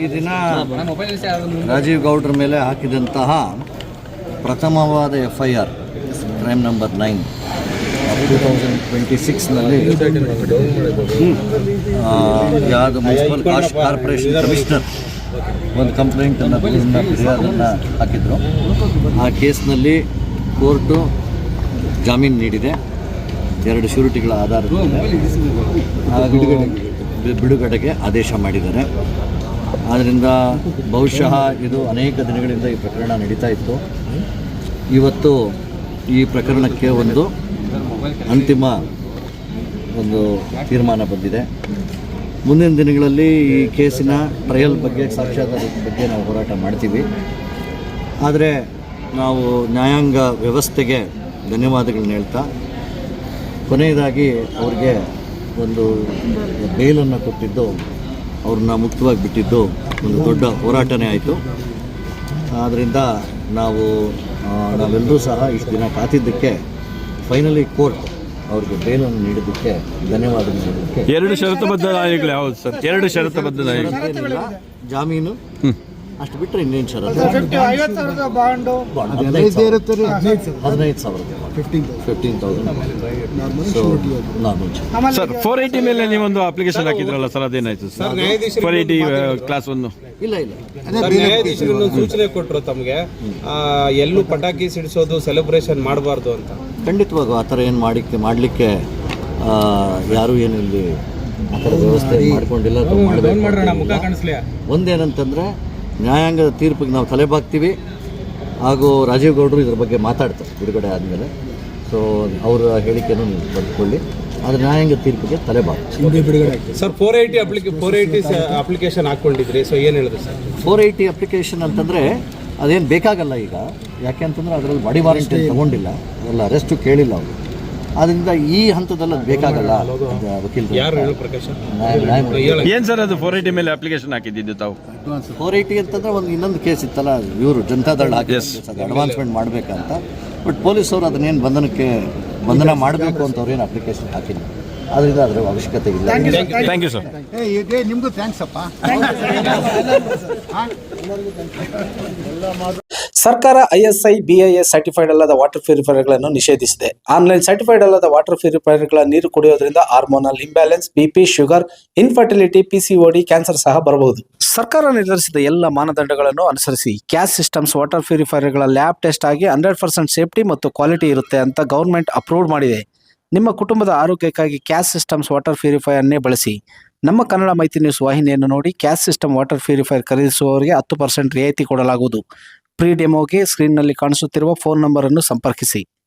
ಈ ದಿನ ರಾಜೀವ್ ಗೌಡ್ರ ಮೇಲೆ ಹಾಕಿದಂತಹ ಪ್ರಥಮವಾದ F I R crime number nine, two thousand twenty ಸಿಕ್ಸ್ನಲ್ಲಿ ಯಾವುದು ಮುನ್ಸಿಪಲ್ ಕಾರ್ಪೊರೇಷನ್ ಕಮಿಷನರ್ ಒಂದು ಕಂಪ್ಲೇಂಟನ್ನು ಫಿರ್ಯಾದನ್ನು ಹಾಕಿದರು. ಆ ಕೇಸ್ನಲ್ಲಿ ಕೋರ್ಟು ಜಾಮೀನು ನೀಡಿದೆ. ಎರಡು ಶ್ಯೂರಿಟಿಗಳ ಆಧಾರದ ಮೇಲೆ. ಹಾಗೂ ಬಿಡುಗಡೆಗೆ ಆದೇಶ ಮಾಡಿದ್ದಾರೆ. ಆದ್ದರಿಂದ ಬಹುಶಃ ಇದು ಅನೇಕ ದಿನಗಳಿಂದ ಈ ಪ್ರಕರಣ ನಡೀತಾ ಇತ್ತು. ಇವತ್ತು ಈ ಪ್ರಕರಣಕ್ಕೆ ಒಂದು ಅಂತಿಮ ಒಂದು ತೀರ್ಮಾನ ಬಂದಿದೆ. ಮುಂದಿನ ದಿನಗಳಲ್ಲಿ ಈ ಕೇಸಿನ ಟ್ರಯಲ್ ಬಗ್ಗೆ, ಸಾಕ್ಷ್ಯಾಧಾರದ ಬಗ್ಗೆ ನಾವು ಹೋರಾಟ ಮಾಡ್ತೀವಿ. ಆದರೆ ನಾವು ನ್ಯಾಯಾಂಗ ವ್ಯವಸ್ಥೆಗೆ ಧನ್ಯವಾದಗಳನ್ನ ಹೇಳ್ತಾ, ಕೊನೆಯದಾಗಿ ಅವ್ರಿಗೆ ಒಂದು ಬೇಲನ್ನು ಕೊಟ್ಟಿದ್ದು ಅವ್ರನ್ನ ಮುಕ್ತವಾಗಿ ಬಿಟ್ಟಿದ್ದು ಒಂದು ದೊಡ್ಡ ಹೋರಾಟನೇ ಆಯಿತು. ಆದ್ದರಿಂದ ನಾವು ನಾವೆಲ್ಲರೂ ಸಹ ಇಷ್ಟು ದಿನ ಕಾತಿದ್ದಕ್ಕೆ ಫೈನಲಿ ಕೋರ್ಟ್ ಅವ್ರಿಗೆ ಬೇಲನ್ನು ನೀಡಿದ್ದಕ್ಕೆ ಧನ್ಯವಾದಗಳು ನೀಡೋದಕ್ಕೆ ಎರಡು ಷರತ್ತುಬದ್ಧ ನಾಯಿಗಳು ಯಾವುದು ಸರ್. ಎರಡು ಷರತ್ತುಬದ್ಧ ಬದ್ಧ ಜಾಮೀನು. ಅಷ್ಟು ಬಿಟ್ಟರೆ ಇನ್ನೇನು ಸರ್ ಸಾವಿರದ ಹದಿನೈದು fifteen thousand sir four eighty ಮೇಲೆ ನೀವೊಂದು ಅಪ್ಲಿಕೇಶನ್ ಹಾಕಿದ್ರಲ್ಲ ಸರ್ ಅದೇನಾಯ್ತು ಸರ್ ಫೋರ್ ಏಯ್ಟಿ ಕ್ಲಾಸ್ ಒಂದು ಇಲ್ಲ ಇಲ್ಲ ಸರ್, ನ್ಯಾಯಾಧೀಶರು ಸೂಚನೆ ಕೊಟ್ಟರು ತಮಗೆ ಎಲ್ಲೂ ಪಟಾಕಿ ಸಿಡಿಸೋದು ಸೆಲೆಬ್ರೇಷನ್ ಮಾಡಬಾರ್ದು ಅಂತ ಖಂಡಿತವಾಗ ಆ ಥರ ಏನು ಮಾಡಿಕ್ಕೆ ಮಾಡಲಿಕ್ಕೆ ಯಾರು ಏನು ಇಲ್ಲಿ ಆ ಥರ ವ್ಯವಸ್ಥೆ ಮಾಡ್ಕೊಂಡಿಲ್ಲ ಒಂದೇನಂತಂದರೆ ನ್ಯಾಯಾಂಗದ ತೀರ್ಪಿಗೆ ನಾವು ತಲೆಬಾಗ್ತೀವಿ ಹಾಗೂ ರಾಜೀವ್ ಗೌಡರು ಇದ್ರ ಬಗ್ಗೆ ಮಾತಾಡ್ತಾರೆ ಬಿಡುಗಡೆ ಆದಮೇಲೆ. ಸೊ ಅವರ ಹೇಳಿಕೆಯನ್ನು ನೀವು ಪಡೆದುಕೊಳ್ಳಿ. ಆದರೆ ನ್ಯಾಯಾಂಗ ತೀರ್ಪಿಗೆ ತಲೆಬಾಗ್ತೀವಿ ಸರ್ ಫೋರ್ ಏಯ್ಟಿ ಅಪ್ಲಿಕೇ ಫೋರ್ ಏಯ್ಟಿ ಅಪ್ಲಿಕೇಶನ್ ಹಾಕೊಂಡಿದ್ರಿ ಸೊ ಏನು ಹೇಳಿದ್ರು ಸರ್? ಫೋರ್ ಏಯ್ಟಿ ಅಪ್ಲಿಕೇಶನ್ ಅಂತಂದರೆ ಅದೇನು ಬೇಕಾಗಲ್ಲ ಈಗ. ಯಾಕೆ ಅಂತಂದರೆ ಅದರಲ್ಲಿ ಬಾಡಿ ವಾರಂಟಿ ತಗೊಂಡಿಲ್ಲ. ಅದೆಲ್ಲ ಅರೆಸ್ಟು ಕೇಳಿಲ್ಲ ಅವರು. ಆದ್ದರಿಂದ ಈ ಹಂತದಲ್ಲಿ ಅದು ಬೇಕಾಗಲ್ಲ ವಕೀಲರು ಯಾರು ಹೇಳು ಪ್ರಕಾಶ್? ನ್ಯಾಯ- ಏನ್ ಸರ್ ಅದು ಫೋರ್ ಏಟಿ ಮೇಲೆ ಅಪ್ಲಿಕೇಶನ್ ಹಾಕಿದ್ದು ತಾವು? ಫೋರ್ ಏಟಿ ಅಂತಂದ್ರೆ ಒಂದು ಇನ್ನೊಂದು ಕೇಸ್ ಇತ್ತಲ್ಲ ಇವರು ಜನತಾದಳ ಅಡ್ವಾನ್ಸ್ಮೆಂಟ್ ಮಾಡ್ಬೇಕಂತ. ಬಟ್ ಪೊಲೀಸರು ಅದನ್ನೇನು ಬಂಧನಕ್ಕೆ ಬಂಧನ ಮಾಡಬೇಕು ಅಂತ ಅವ್ರೇನು ಅಪ್ಲಿಕೇಶನ್ ಹಾಕಿಲ್ಲ. ಅದರಿಂದ ಅದರ ಅವಶ್ಯಕತೆ ಇಲ್ಲ. ಥ್ಯಾಂಕ್ ಯು ಸರ್ ನಿಮ್ಗೂ ಥ್ಯಾಂಕ್ಸ್ ಅಪ್ಪ. ಸರ್ಕಾರ ಐಎಸ್ಐ ಬಿಐಎಸ್ ಸರ್ಟಿಫೈಡ್ ಅಲ್ಲದ ವಾಟರ್ ಪ್ಯೂರಿಫೈಯರ್ಗಳನ್ನು ನಿಷೇಧಿಸಿದೆ. ಆನ್ಲೈನ್ ಸರ್ಟಿಫೈಡ್ ಅಲ್ಲದ ವಾಟರ್ ಪ್ಯೂರಿಫೈಯರ್ಗಳ ನೀರು ಕುಡಿಯೋದ್ರಿಂದ hormonal imbalance BP sugar infertility PCOD cancer ಸಹ ಬರಬಹುದು. ಸರ್ಕಾರ ನಿರ್ಧರಿಸಿದ ಎಲ್ಲ ಮಾನದಂಡಗಳನ್ನು ಅನುಸರಿಸಿ ಕ್ಯಾಸ್ ಸಿಸ್ಟಮ್ಸ್ ವಾಟರ್ ಪ್ಯೂರಿಫೈಯರ್ಗಳ ಲ್ಯಾಬ್ ಟೆಸ್ಟ್ ಆಗಿ ಹಂಡ್ರೆಡ್ ಪರ್ಸೆಂಟ್ ಸೇಫ್ಟಿ ಮತ್ತು ಕ್ವಾಲಿಟಿ ಇರುತ್ತೆ ಅಂತ ಗೌರ್ಮೆಂಟ್ ಅಪ್ರೂವ್ ಮಾಡಿದೆ. ನಿಮ್ಮ ಕುಟುಂಬದ ಆರೋಗ್ಯಕ್ಕಾಗಿ ಕ್ಯಾಸ್ ಸಿಸ್ಟಮ್ಸ್ ವಾಟರ್ ಪ್ಯೂರಿಫೈಯರ್ನೇ ಬಳಸಿ. ನಮ್ಮ ಕನ್ನಡ ಮೈತ್ರಿ ನ್ಯೂಸ್ ವಾಹಿನಿಯನ್ನು ನೋಡಿ ಕ್ಯಾಸ್ ಸಿಸ್ಟಮ್ ವಾಟರ್ ಪ್ಯೂರಿಫೈಯರ್ ಖರೀದಿಸುವವರಿಗೆ ಹತ್ತು ಪರ್ಸೆಂಟ್ ರಿಯಾಯಿತಿ ಕೊಡಲಾಗುವುದು. ಪ್ರೀ ಡೆಮೋಗೆ ಸ್ಕ್ರೀನ್ನಲ್ಲಿ ಕಾಣಿಸುತ್ತಿರುವ ಫೋನ್ ನಂಬರ್ ಅನ್ನು ಸಂಪರ್ಕಿಸಿ.